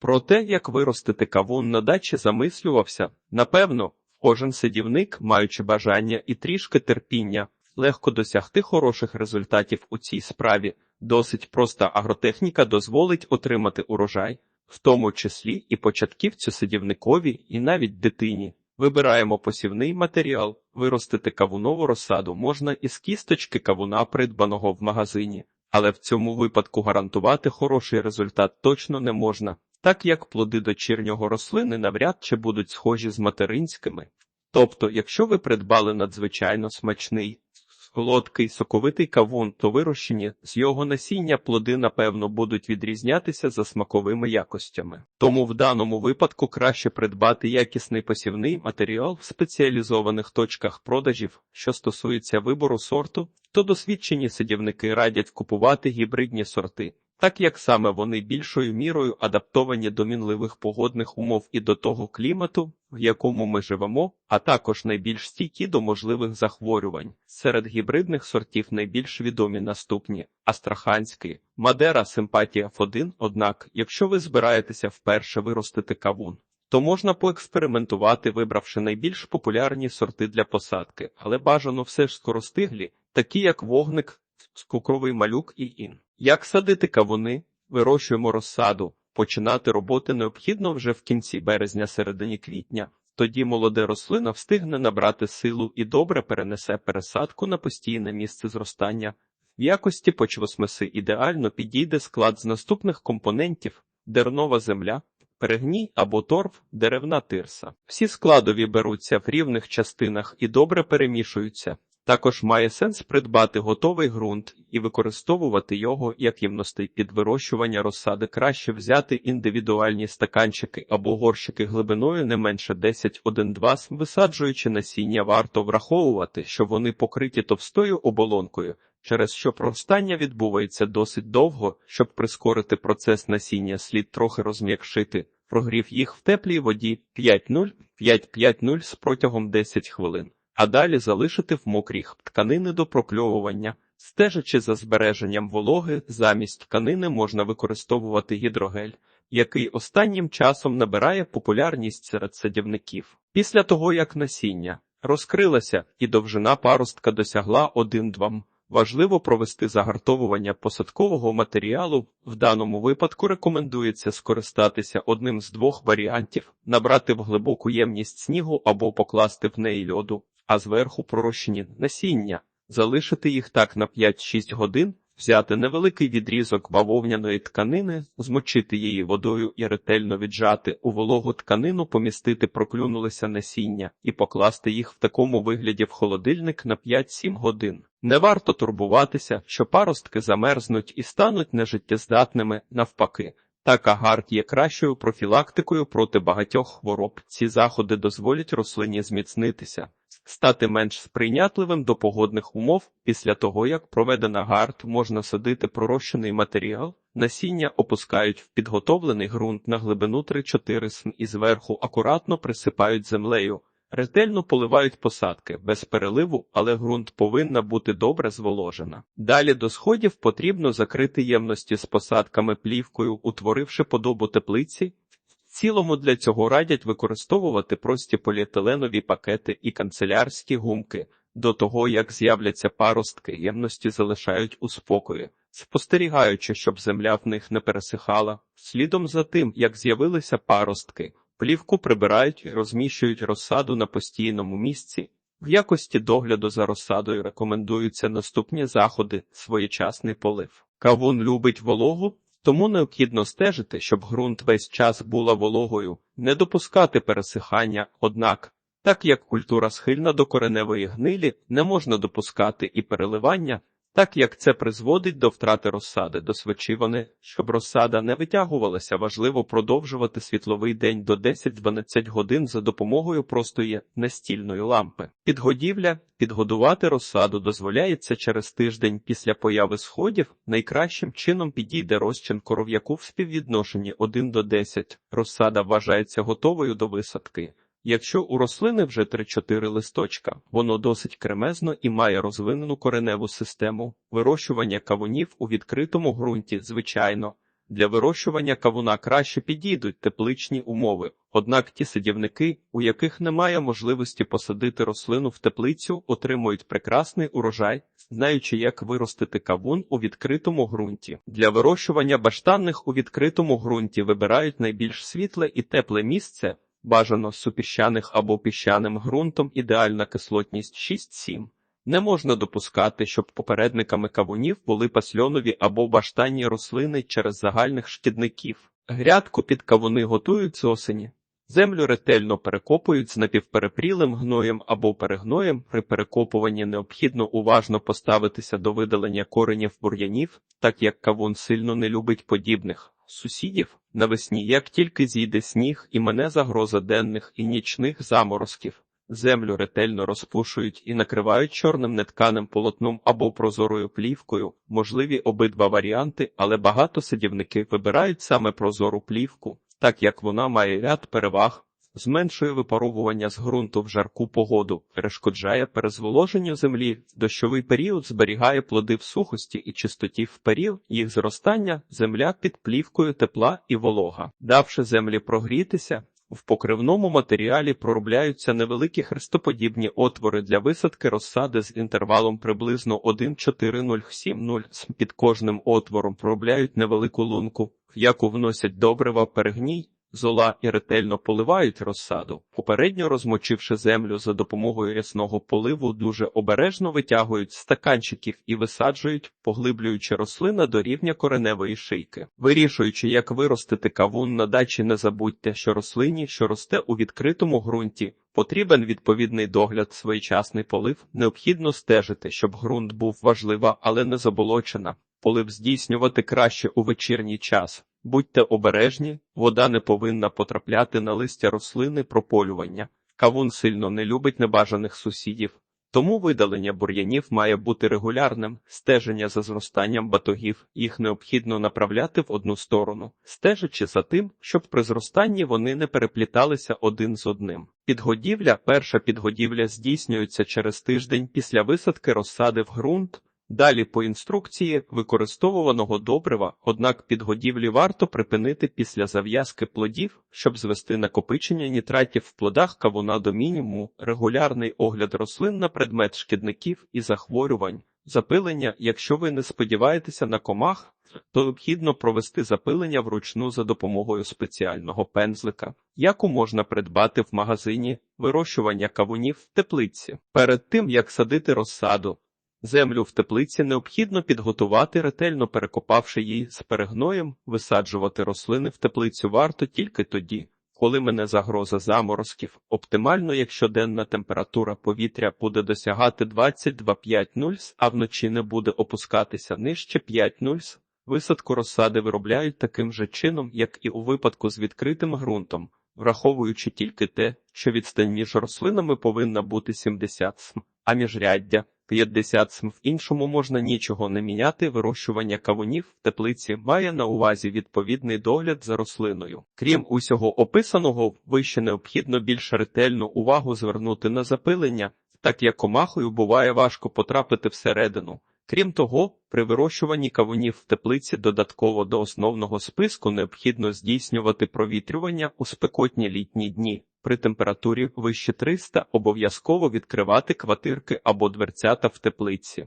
Про те, як виростити кавун на дачі, замислювався. Напевно, кожен садівник, маючи бажання і трішки терпіння, легко досягти хороших результатів у цій справі. Досить проста агротехніка дозволить отримати урожай, в тому числі і початківцю садівникові, і навіть дитині. Вибираємо посівний матеріал, виростити кавунову розсаду можна із кісточки кавуна, придбаного в магазині, але в цьому випадку гарантувати хороший результат точно не можна, так як плоди дочірнього рослини навряд чи будуть схожі з материнськими. Тобто, якщо ви придбали надзвичайно смачний, солодкий, соковитий кавун, то вирощені з його насіння плоди, напевно, будуть відрізнятися за смаковими якостями. Тому в даному випадку краще придбати якісний посівний матеріал в спеціалізованих точках продажів, що стосується вибору сорту, то досвідчені садівники радять купувати гібридні сорти. Так як саме вони більшою мірою адаптовані до мінливих погодних умов і до того клімату, в якому ми живемо, а також найбільш стійкі до можливих захворювань. Серед гібридних сортів найбільш відомі наступні Астраханський, Мадера Симпатія F1. Однак, якщо ви збираєтеся вперше виростити кавун, то можна поекспериментувати, вибравши найбільш популярні сорти для посадки, але бажано все ж скоростиглі, такі як вогник, скукровий малюк і ін. Як садити кавуни? Вирощуємо розсаду. Починати роботи необхідно вже в кінці березня, середині квітня. Тоді молода рослина встигне набрати силу і добре перенесе пересадку на постійне місце зростання. В якості почвосмеси ідеально підійде склад з наступних компонентів: дернова земля, перегній або торф, деревна тирса. Всі складові беруться в рівних частинах і добре перемішуються. Також має сенс придбати готовий ґрунт і використовувати його як ємностей під вирощування розсади. Краще взяти індивідуальні стаканчики або горщики глибиною не менше 10-1-2 висаджуючи насіння, варто враховувати, що вони покриті товстою оболонкою, через що проростання відбувається досить довго, щоб прискорити процес насіння, слід трохи розм'якшити. Прогрів їх в теплій воді 5-0, 5-5-0 з протягом 10 хвилин а далі залишити в мокріх тканини до прокльовування. Стежачи за збереженням вологи, замість тканини можна використовувати гідрогель, який останнім часом набирає популярність серед садівників. Після того, як насіння розкрилося і довжина паростка досягла 1-2 Важливо провести загартовування посадкового матеріалу. В даному випадку рекомендується скористатися одним з двох варіантів: набрати в глибоку ємність снігу або покласти в неї льоду, а зверху пророщені насіння, залишити їх так на 5-6 годин, взяти невеликий відрізок бавовняної тканини, змочити її водою і ретельно віджати у вологу тканину, помістити проклюнулися насіння і покласти їх в такому вигляді в холодильник на 5-7 годин. Не варто турбуватися, що паростки замерзнуть і стануть нежиттєздатними навпаки. Така гард є кращою профілактикою проти багатьох хвороб. Ці заходи дозволять рослині зміцнитися, стати менш сприйнятливим до погодних умов. Після того, як проведена гард, можна садити пророщений матеріал, насіння опускають в підготовлений ґрунт на глибину 3-4 см і зверху акуратно присипають землею. Ретельно поливають посадки без переливу, але ґрунт повинна бути добре зволожена. Далі до сходів потрібно закрити ємності з посадками плівкою, утворивши подобу теплиці. Цілому для цього радять використовувати прості поліетиленові пакети і канцелярські гумки. До того, як з'являться паростки, ємності залишають у спокої, спостерігаючи, щоб земля в них не пересихала. Слідом за тим, як з'явилися паростки, Плівку прибирають і розміщують розсаду на постійному місці. В якості догляду за розсадою рекомендуються наступні заходи, своєчасний полив. Кавун любить вологу, тому необхідно стежити, щоб ґрунт весь час була вологою, не допускати пересихання, однак, так як культура схильна до кореневої гнилі, не можна допускати і переливання, так як це призводить до втрати розсади до свечі щоб розсада не витягувалася, важливо продовжувати світловий день до 10-12 годин за допомогою простої настільної лампи. Підгодівля підгодувати розсаду дозволяється через тиждень після появи сходів. Найкращим чином підійде розчин коров'яку в співвідношенні 1 до 10. Розсада вважається готовою до висадки. Якщо у рослини вже 3-4 листочка, воно досить кремезно і має розвинену кореневу систему. Вирощування кавунів у відкритому ґрунті, звичайно, Для вирощування кавуна краще підійдуть тепличні умови. Однак ті садівники, у яких немає можливості посадити рослину в теплицю, отримують прекрасний урожай, знаючи, як виростити кавун у відкритому ґрунті. Для вирощування баштанних у відкритому ґрунті вибирають найбільш світле і тепле місце, бажано з супіщаних або піщаним ґрунтом, ідеальна кислотність 6-7. Не можна допускати, щоб попередниками кавунів були пасльонові або баштанні рослини через загальних шкідників. Грядку під кавуни готують з осені. Землю ретельно перекопують з напівперепрілим гноєм або перегноєм. При перекопуванні необхідно уважно поставитися до видалення коренів бур'янів, так як кавун сильно не любить подібних сусідів. Навесні, як тільки зійде сніг і мене загроза денних і нічних заморозків. Землю ретельно розпушують і накривають чорним нетканим полотном або прозорою плівкою. Можливі обидва варіанти, але багато садівники вибирають саме прозору плівку, так як вона має ряд переваг. Зменшує випаровування з ґрунту в жарку погоду, перешкоджає перезволоженню землі, дощовий період зберігає плоди в сухості і чистоті в період їх зростання, земля під плівкою тепла і волога. Давши землі прогрітися, в покривному матеріалі проробляються невеликі хрестоподібні отвори для висадки розсади з інтервалом приблизно 1,4070 Під кожним отвором проробляють невелику лунку, в яку вносять добрива перегній, зола і ретельно поливають розсаду. Попередньо розмочивши землю за допомогою рясного поливу, дуже обережно витягують стаканчиків і висаджують, поглиблюючи рослина до рівня кореневої шийки. Вирішуючи, як виростити кавун на дачі, не забудьте, що рослині, що росте у відкритому ґрунті, Потрібен відповідний догляд, своєчасний полив. Необхідно стежити, щоб ґрунт був важлива, але не заболочена. Полив здійснювати краще у вечірній час. Будьте обережні, вода не повинна потрапляти на листя рослини прополювання. Кавун сильно не любить небажаних сусідів, тому видалення бур'янів має бути регулярним, стеження за зростанням батогів, їх необхідно направляти в одну сторону, стежачи за тим, щоб при зростанні вони не перепліталися один з одним. Підгодівля перша підгодівля здійснюється через тиждень після висадки розсади в ґрунт. Далі по інструкції використовуваного добрива, однак підгодівлі варто припинити після зав'язки плодів, щоб звести накопичення нітратів в плодах кавуна до мінімуму, регулярний огляд рослин на предмет шкідників і захворювань, запилення, якщо ви не сподіваєтеся на комах, то необхідно провести запилення вручну за допомогою спеціального пензлика, яку можна придбати в магазині вирощування кавунів в теплиці. Перед тим як садити розсаду. Землю в теплиці необхідно підготувати, ретельно перекопавши її з перегноєм, висаджувати рослини в теплицю варто тільки тоді, коли мене загроза заморозків. Оптимально, якщо денна температура повітря буде досягати 22,5 а вночі не буде опускатися нижче 5,0, висадку розсади виробляють таким же чином, як і у випадку з відкритим ґрунтом, враховуючи тільки те, що відстань між рослинами повинна бути 70 см, а міжряддя 50 см. В іншому можна нічого не міняти. Вирощування кавунів в теплиці має на увазі відповідний догляд за рослиною. Крім усього описаного, вище необхідно більш ретельну увагу звернути на запилення, так як комахою буває важко потрапити всередину. Крім того, при вирощуванні кавунів в теплиці додатково до основного списку необхідно здійснювати провітрювання у спекотні літні дні. При температурі вище 300 обов'язково відкривати квартирки або дверцята в теплиці.